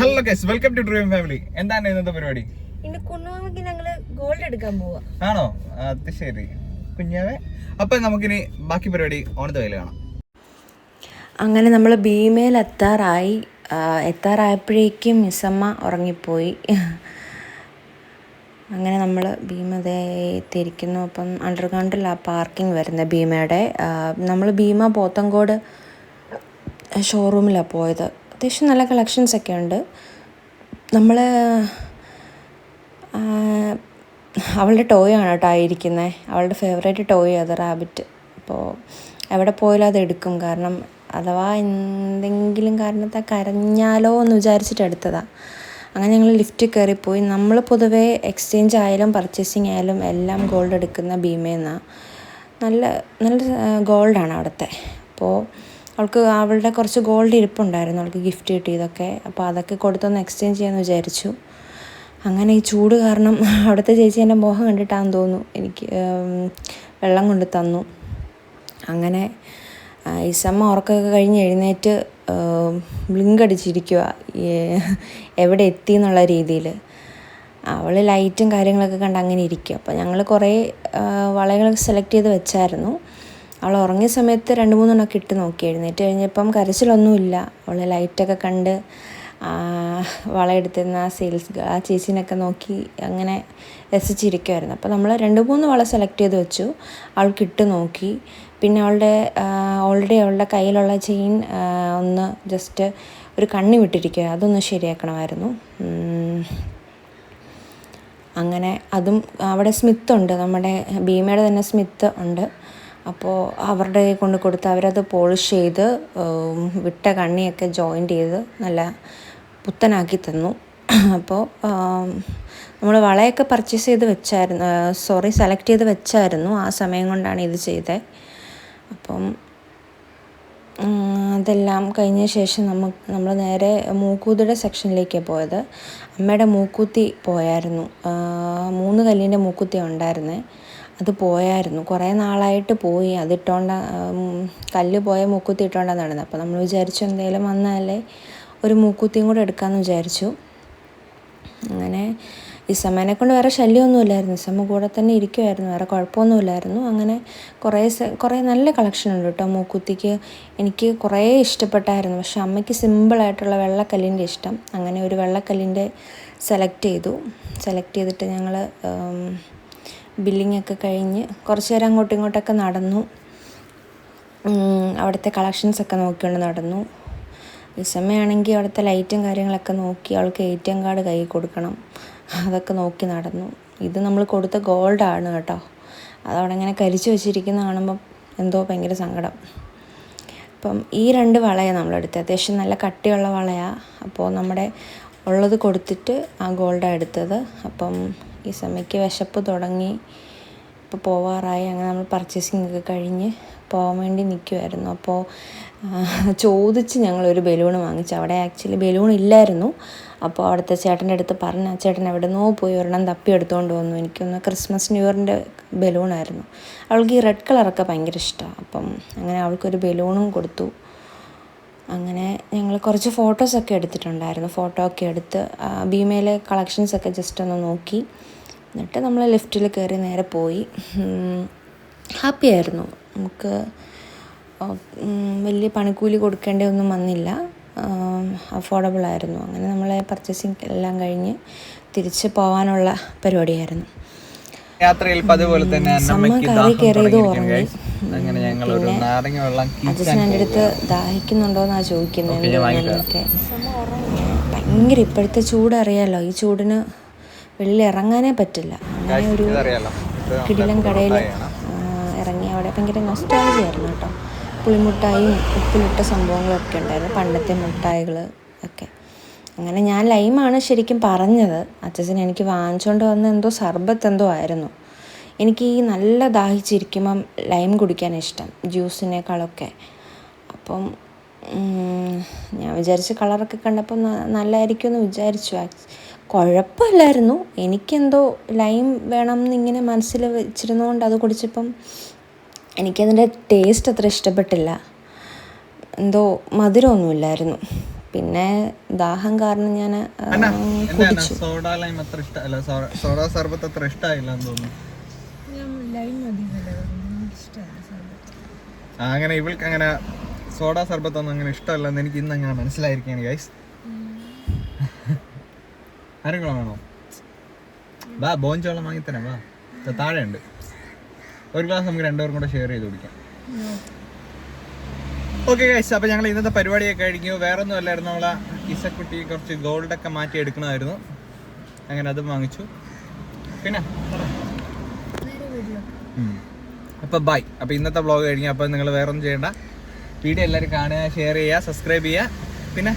Hello guys welcome to dream family എന്താണ് ഇന്നത്തെ പരിപാടി? ഇന്ന് കുണ്ണുമാമയ്ക്ക് ഞങ്ങൾ ഗോൾഡ് എടുക്കാൻ പോവാ. ആണോ? അത് ശരി. കുഞ്ഞാവേ അപ്പൊ നമുക്കിനി ബാക്കി പരിപാടി ഓണത്തെ കയ്യിൽ കാണാം. അങ്ങനെ നമ്മൾ ഭീമയിൽ എത്താറായി. എത്താറായപ്പോഴേക്കും മിസ്സമ്മ ഉറങ്ങിപ്പോയി. അങ്ങനെ നമ്മൾ ഭീമതേത്തിരിക്കുന്നു എത്തിയിരിക്കുന്നു. അപ്പം ആ പാർക്കിംഗ് വരുന്നത് ഭീമയുടെ. നമ്മൾ ഭീമ പോത്തങ്കോട് ഷോറൂമിലാണ് പോയത്. അത്യാവശ്യം നല്ല കളക്ഷൻസ് ഒക്കെ ഉണ്ട്. നമ്മൾ അവളുടെ ടോയ് ആണ് കേട്ടോ ആയിരിക്കുന്നത് അവളുടെ ഫേവറേറ്റ് ടോയ് അത് റാബിറ്റ് അപ്പോൾ എവിടെ പോയാലും അത് എടുക്കും. കാരണം അഥവാ എന്തെങ്കിലും കാരണത്താൽ കരഞ്ഞാലോ എന്ന് വിചാരിച്ചിട്ട് എടുത്തതാണ് അങ്ങനെ ഞങ്ങൾ ലിഫ്റ്റ് കയറിപ്പോയി നമ്മൾ പൊതുവേ എക്സ്ചേഞ്ച് ആയാലും പർച്ചേസിങ് ആയാലും എല്ലാം ഗോൾഡ് എടുക്കുന്ന ഭീമേന്നാണ് നല്ല നല്ല ഗോൾഡാണ് അവിടുത്തെ. അപ്പോൾ അവൾക്ക് അവളുടെ കുറച്ച് ഗോൾഡ് ഇരിപ്പുണ്ടായിരുന്നു അവൾക്ക് ഗിഫ്റ്റ് കിട്ടിയതൊക്കെ. അപ്പോൾ അതൊക്കെ കൊടുത്തൊന്ന് എക്സ്ചേഞ്ച് ചെയ്യാമെന്ന് വിചാരിച്ചു. അങ്ങനെ ഈ ചൂട് കാരണം അവിടുത്തെ ചേച്ചി എന്റെ മുഖം കണ്ടിട്ടാന്ന് തോന്നുന്നു. എനിക്ക് വെള്ളം കൊണ്ട് തന്നു. അങ്ങനെ ഈ സമ്മ ഉറക്കമൊക്കെ കഴിഞ്ഞ് എഴുന്നേറ്റ് ബ്ലിങ്ക് അടിച്ചിരിക്കുക എവിടെ എത്തി എന്നുള്ള രീതിയിൽ അവൾ ലൈറ്റും കാര്യങ്ങളൊക്കെ കണ്ട് അങ്ങനെ ഇരിക്കുക അപ്പോൾ ഞങ്ങൾ കുറേ വളകളൊക്കെ സെലക്ട് ചെയ്ത് വെച്ചായിരുന്നു. അവൾ ഉറങ്ങിയ സമയത്ത് രണ്ട് മൂന്നെണ്ണമൊക്കെ ഇട്ട് നോക്കി എഴുന്നേറ്റ് കഴിഞ്ഞപ്പം കരച്ചിലൊന്നുമില്ല. അവൾ ലൈറ്റൊക്കെ കണ്ട് വളയെടുത്തിരുന്ന ആ സെയിൽസ് ആ ചേച്ചീനൊക്കെ നോക്കി അങ്ങനെ രസിച്ചിരിക്കുമായിരുന്നു അപ്പോൾ നമ്മൾ രണ്ട് മൂന്ന് വള സെലക്ട് ചെയ്ത് വെച്ചു. അവൾക്ക് ഇട്ട് നോക്കി. പിന്നെ അവളുടെ ഓൾറെഡി അവളുടെ കയ്യിലുള്ള ചെയിൻ ഒന്ന് ജസ്റ്റ് ഒരു കണ്ണി വിട്ടിരിക്കുക അതൊന്ന് ശരിയാക്കണമായിരുന്നു. അങ്ങനെ അതും അവിടെ സ്മിത്ത് ഉണ്ട്. നമ്മുടെ ഭീമയുടെ തന്നെ സ്മിത്ത് ഉണ്ട്. അപ്പോൾ അവരുടെ കയ്യിൽ കൊണ്ട് കൊടുത്ത് അവരത് പോളിഷ് ചെയ്ത് വിട്ട കണ്ണിയൊക്കെ ജോയിന്റ് ചെയ്ത് നല്ല പുത്തനാക്കി തന്നു. അപ്പോൾ നമ്മൾ വളയൊക്കെ പർച്ചേസ് ചെയ്ത് വെച്ചായിരുന്നു സോറി സെലക്ട് ചെയ്ത് വെച്ചായിരുന്നു ആ സമയം കൊണ്ടാണ് ഇത് ചെയ്തത് അപ്പം അതെല്ലാം കഴിഞ്ഞ ശേഷം നമുക്ക് നമ്മൾ നേരെ മൂക്കൂത്തിയുടെ സെക്ഷനിലേക്കാണ് പോയത്. അമ്മയുടെ മൂക്കൂത്തി പോയായിരുന്നു. മൂന്ന് കല്ലിന്റെ മൂക്കുത്തി ഉണ്ടായിരുന്നേ. അത് പോയായിരുന്നു. കുറേ നാളായിട്ട് പോയി. അതിട്ടോണ്ട കല്ല് പോയ മൂക്കുത്തി ഇട്ടോണ്ടാണ് നടന്നത് അപ്പോൾ നമ്മൾ വിചാരിച്ചു എന്തെങ്കിലും വന്നാലേ ഒരു മൂക്കുത്തിയും കൂടെ എടുക്കാമെന്ന് വിചാരിച്ചു. അങ്ങനെ ഇസമ്മേനെ കൊണ്ട് വേറെ ശല്യമൊന്നുമില്ലായിരുന്നു ഇസമ്മ കൂടെ തന്നെ ഇരിക്കുമായിരുന്നു വേറെ കുഴപ്പമൊന്നുമില്ലായിരുന്നു അങ്ങനെ കുറേ കുറേ നല്ല കളക്ഷൻ ഉണ്ട് കേട്ടോ മൂക്കുത്തിക്ക്. എനിക്ക് കുറേ ഇഷ്ടപ്പെട്ടായിരുന്നു. പക്ഷെ അമ്മയ്ക്ക് സിമ്പിളായിട്ടുള്ള വെള്ളക്കല്ലിന്റെ ഇഷ്ടം. അങ്ങനെ ഒരു വെള്ളക്കല്ലിന്റെ സെലക്ട് ചെയ്തു. സെലക്ട് ചെയ്തിട്ട് ഞങ്ങൾ ബില്ലിംഗ് ഒക്കെ കഴിഞ്ഞ് കുറച്ച് നേരം അങ്ങോട്ടും ഇങ്ങോട്ടൊക്കെ നടന്നു. അവിടുത്തെ കളക്ഷൻസൊക്കെ നോക്കിക്കൊണ്ട് നടന്നു. വിസമ്മയാണെങ്കിൽ അവിടുത്തെ ലൈറ്റും കാര്യങ്ങളൊക്കെ നോക്കി അവൾക്ക് എ ടി എം കാർഡ് കൈ കൊടുക്കണം. അതൊക്കെ നോക്കി നടന്നു. ഇത് നമ്മൾ കൊടുത്ത ഗോൾഡാണ് കേട്ടോ. അതവിടെ ഇങ്ങനെ കരിച്ചു വെച്ചിരിക്കുന്ന കാണുമ്പം എന്തോ ഭയങ്കര സങ്കടം. അപ്പം ഈ രണ്ട് വളയാണ് നമ്മളെടുത്ത് അത്യാവശ്യം നല്ല കട്ടിയുള്ള വളയാണ് അപ്പോൾ നമ്മുടെ ഉള്ളത് കൊടുത്തിട്ട് ആ ഗോൾഡാണ് എടുത്തത്. അപ്പം ഈ സമയത്ത് വിശപ്പ് തുടങ്ങി. ഇപ്പോൾ പോവാറായി. അങ്ങനെ നമ്മൾ പർച്ചേസിങ് ഒക്കെ കഴിഞ്ഞ് പോകാൻ വേണ്ടി നിൽക്കുമായിരുന്നു അപ്പോൾ ചോദിച്ച് ഞങ്ങളൊരു ബലൂൺ വാങ്ങിച്ചു. അവിടെ ആക്ച്വലി ബലൂൺ ഇല്ലായിരുന്നു. അപ്പോൾ അവിടുത്തെ ചേട്ടന്റെ അടുത്ത് പറഞ്ഞ ആ ചേട്ടൻ എവിടെ നിന്നോ പോയി ഒരെണ്ണം തപ്പി എടുത്തുകൊണ്ട് വന്നു. എനിക്കൊന്ന് ക്രിസ്മസ് ന്യൂ ഇയറിന്റെ ബലൂണായിരുന്നു അവൾക്ക് ഈ റെഡ് കളറൊക്കെ ഭയങ്കര ഇഷ്ടമാണ് അപ്പം അങ്ങനെ അവൾക്കൊരു ബലൂണും കൊടുത്തു. അങ്ങനെ ഞങ്ങൾ കുറച്ച് ഫോട്ടോസൊക്കെ എടുത്തിട്ടുണ്ടായിരുന്നു. ഫോട്ടോ ഒക്കെ എടുത്ത് ഭീമയിലെ കളക്ഷൻസൊക്കെ ജസ്റ്റ് ഒന്ന് നോക്കി. എന്നിട്ട് നമ്മൾ ലിഫ്റ്റിൽ കയറി നേരെ പോയി. ഹാപ്പി ആയിരുന്നു. നമുക്ക് വലിയ പണിക്കൂലി കൊടുക്കേണ്ടതൊന്നും വന്നില്ല. അഫോർഡബിൾ ആയിരുന്നു. അങ്ങനെ നമ്മളെ പർച്ചേസിങ് എല്ലാം കഴിഞ്ഞ് തിരിച്ച് പോകാനുള്ള പരിപാടിയായിരുന്നു. യാത്രയിൽ പതിപോലെ തന്നെ സമ്മ കറി കയറിയത് guys. അങ്ങനെ ഞങ്ങൾ ഒരു നാരങ്ങ വെള്ളം അച്ഛൻ എന്റെ അടുത്ത് ദാഹിക്കുന്നുണ്ടോന്നാ ചോദിക്കുന്നത് എന്നൊക്കെ ഭയങ്കര ഇപ്പോഴത്തെ ചൂട് അറിയാലോ ഈ ചൂടിന് വെളിയിൽ ഇറങ്ങാനേ പറ്റില്ല. അങ്ങനെ ഒരു കിടിലൻ കടയിൽ ഇറങ്ങി അവിടെ ഭയങ്കര നൊസ്റ്റാളജി ആയിരുന്നു കേട്ടോ. പുളിമുട്ടായും ഉപ്പിലിട്ട സംഭവങ്ങളൊക്കെ ഉണ്ടായിരുന്നു. പണ്ടത്തെ മുട്ടായികൾ ഒക്കെ. അങ്ങനെ ഞാൻ ലൈമാണ് ശരിക്കും പറഞ്ഞത്. അച്ഛൻ എനിക്ക് വാങ്ങിച്ചുകൊണ്ട് വന്ന എന്തോ സർബത്ത് എന്തോ ആയിരുന്നു. എനിക്ക് ഈ നല്ല ദാഹിച്ചിരിക്കുമ്പം ലൈം കുടിക്കാൻ ഇഷ്ടം ജ്യൂസിനേക്കാളൊക്കെ അപ്പം ഞാൻ വിചാരിച്ച കളറൊക്കെ കണ്ടപ്പോൾ നല്ലതായിരിക്കും എന്ന് വിചാരിച്ചു. കുഴപ്പമില്ലായിരുന്നു. എനിക്കെന്തോ ലൈം വേണം എന്നിങ്ങനെ മനസ്സിൽ വെച്ചിരുന്നതുകൊണ്ട് അത് കുടിച്ചപ്പം എനിക്കതിന്റെ ടേസ്റ്റ് അത്ര ഇഷ്ടപ്പെട്ടില്ല. എന്തോ മധുരമൊന്നുമില്ലായിരുന്നു. പിന്നെ ദാഹം കാരണം ഞാൻ കുടിച്ചു. സോഡ ലൈം അത്ര ഇഷ്ടമല്ല സോഡ സർബത്ത് അത്ര ഇഷ്ടമായില്ല എന്ന് തോന്നുന്നു ലൈൻ മതി ഇഷ്ടമാണ് ആ, അങ്ങനെ ഇവൾക്ക് അങ്ങനെ സോഡ സർബത്ത്. ഒന്നും അങ്ങനെ ഇഷ്ടമല്ലെന്ന് എനിക്ക് ഇന്ന് അങ്ങനെ മനസ്സിലായിരിക്കുകയാണ് ഗൈസ് ആരെങ്കിലും വേണോ? വാ ബോഞ്ചോളം വാങ്ങിത്തരാം വാ. താഴെ ഉണ്ട് ഒരു ഗ്ലാസ് നമുക്ക് രണ്ടുപേരും കൂടെ ഷെയർ ചെയ്ത് കുടിക്കാം. ഓക്കെ ഗൈസ് അപ്പോൾ ഞങ്ങൾ ഇന്നത്തെ പരിപാടിയൊക്കെ കഴിഞ്ഞു. വേറെ ഒന്നും അല്ലായിരുന്നു. നമ്മളെ ഇസക്കുട്ടി കുറച്ച് ഗോൾഡൊക്കെ മാറ്റി എടുക്കണമായിരുന്നു. അങ്ങനെ അതും വാങ്ങിച്ചു. പിന്നെ അപ്പോൾ ബൈ അപ്പോൾ ഇന്നത്തെ വ്ളോഗ് കഴിഞ്ഞു അപ്പോൾ നിങ്ങൾ വേറെ ഒന്നും ചെയ്യണ്ട. വീഡിയോ എല്ലാവരും കാണുക ഷെയർ ചെയ്യുക സബ്സ്ക്രൈബ് ചെയ്യുക. പിന്നെ